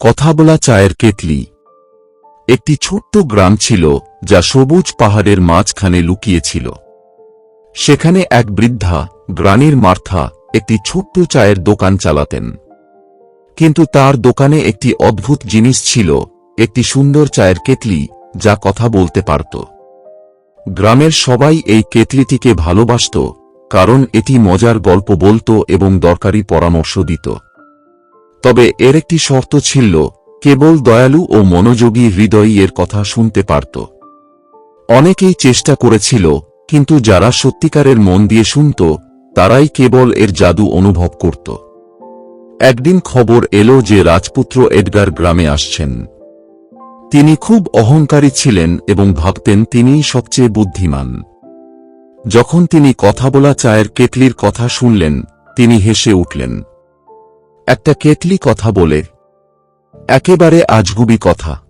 কথা বলা চায়ের কেতলি একটি ছোট্ট গ্রাম ছিল, যা সবুজ পাহাড়ের মাঝখানে লুকিয়েছিল। সেখানে এক বৃদ্ধা, গ্রানির মার্থা, একটি ছোট্ট চায়ের দোকান চালাতেন। কিন্তু তার দোকানে একটি অদ্ভুত জিনিস ছিল, একটি সুন্দর চায়ের কেতলি যা কথা বলতে পারত। গ্রামের সবাই এই কেতলিটিকে ভালোবাসত, কারণ এটি মজার গল্প বলতো এবং দরকারি পরামর্শ দিত। তবে এর একটি শর্ত ছিল, কেবল দয়ালু ও মনোযোগী হৃদয়ই এর কথা শুনতে পারত। অনেকেই চেষ্টা করেছিল, কিন্তু যারা সত্যিকারের মন দিয়ে শুনত, তারাই কেবল এর জাদু অনুভব করত। একদিন খবর এলো যে রাজপুত্র এডগার গ্রামে আসছেন। তিনি খুব অহংকারী ছিলেন এবং ভাবতেন তিনিই সবচেয়ে বুদ্ধিমান। যখন তিনি কথা বলা চায়ের কেটলির কথা শুনলেন, তিনি হেসে উঠলেন। একটা কেটলি কথা বলে, একেবারে আজগুবি কথা।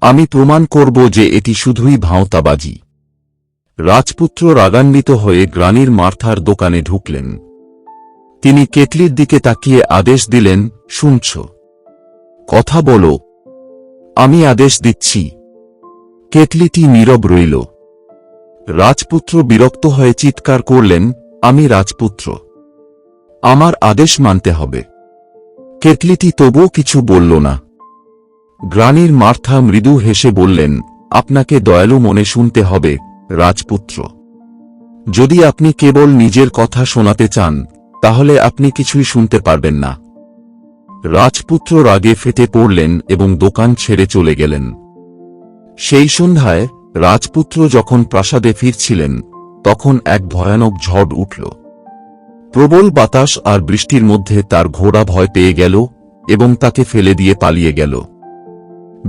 আমি প্রমাণ করব যে এটি শুধুই ভাঁওতাবাজি। রাজপুত্র রাগান্বিত হয়ে গ্রানির মার্থার দোকানে ঢুকলেন। তিনি কেটলির দিকে তাকিয়ে আদেশ দিলেন, শুনছ। কথা বলো। আমি আদেশ দিচ্ছি। কেটলিটি নীরব রইল। রাজপুত্র বিরক্ত হয়ে চিৎকার করলেন, আমি রাজপুত্র। আমার আদেশ মানতে হবে। কেটলিটি তবুও কিছু বলল না। গ্রানির মার্থা মৃদু হেসে বললেন, আপনাকে দয়ালু মনে শুনতে হবে, রাজপুত্র। যদি আপনি কেবল নিজের কথা শোনাতে চান, তাহলে আপনি কিছুই শুনতে পারবেন না। রাজপুত্র রাগে ফেটে পড়লেন এবং দোকান ছেড়ে চলে গেলেন। সেই সন্ধ্যায় রাজপুত্র যখন প্রাসাদে ফিরছিলেন, তখন এক ভয়ানক ঝড় উঠল। প্রবল বাতাস আর বৃষ্টির মধ্যে তার ঘোড়া ভয় পেয়ে গেল এবং তাকে ফেলে দিয়ে পালিয়ে গেল।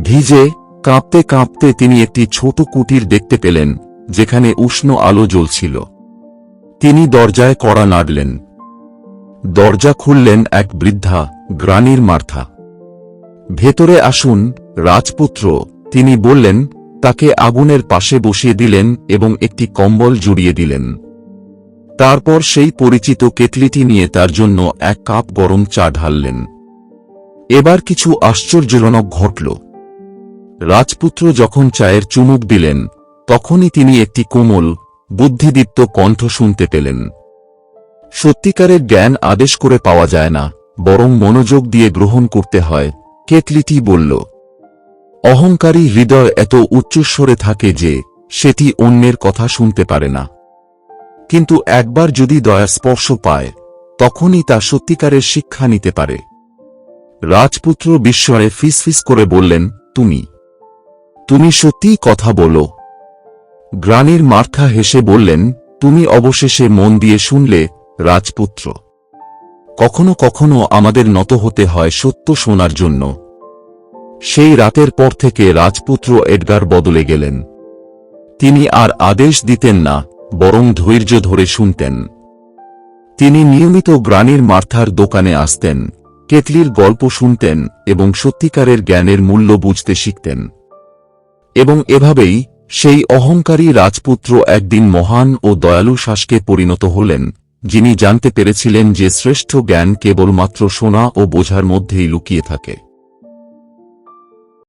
ভিজে, কাঁপতে কাঁপতে তিনি একটি ছোট কুটির দেখতে পেলেন, যেখানে উষ্ণ আলো জ্বলছিল। তিনি দরজায় কড়া নাড়লেন। দরজা খুললেন এক বৃদ্ধা, গ্রানির মার্থা। ভেতরে আসুন, রাজপুত্র, তিনি বললেন, তাকে আগুনের পাশে বসিয়ে দিলেন এবং একটি কম্বল জুড়িয়ে দিলেন। তারপর সেই পরিচিত কেটলিটি নিয়ে তার জন্য এক কাপ গরম চা ঢাললেন। এবার কিছু আশ্চর্যজনক ঘটল। রাজপুত্র যখন চায়ের চুমুক দিলেন, তখনই তিনি একটি কোমল, বুদ্ধিদীপ্ত কণ্ঠ শুনতে পেলেন। সত্যিকারের জ্ঞান আদেশ করে পাওয়া যায় না, বরং মনোযোগ দিয়ে গ্রহণ করতে হয়, কেটলিটি বলল। অহংকারী হৃদয় এত উচ্চস্বরে থাকে যে, সেটি অন্যের কথা শুনতে পারে না। কিন্তু একবার যদি দয়া স্পর্শ পায়, তখনই তা সত্যিকারের শিক্ষা নিতে পারে। রাজপুত্র বিস্ময়ে ফিসফিস করে বললেন, তুমি তুমি সত্যিই কথা বলো। গ্রানির মার্থা হেসে বললেন, তুমি অবশেষে মন দিয়ে শুনলে, রাজপুত্র। কখনো কখনো আমাদের নত হতে হয় সত্য শোনার জন্য। সেই রাতের পর থেকে রাজপুত্র এডগার বদলে গেলেন। তিনি আর আদেশ দিতেন না বরং ধৈর্য ধরে শুনতেন। তিনি নিয়মিত গ্রানির মার্থার দোকানে আসতেন কেটলির গল্প শুনতেন এবং সত্যিকারের জ্ঞানের মূল্য বুঝতে শিখতেন। এবং এভাবেই সেই অহংকারী রাজপুত্র একদিন মহান ও দয়ালু শাসকে পরিণত হলেন, যিনি জানতে পেরেছিলেন যে শ্রেষ্ঠ জ্ঞান কেবলমাত্র শোনা ও বোঝার মধ্যেই লুকিয়ে থাকে।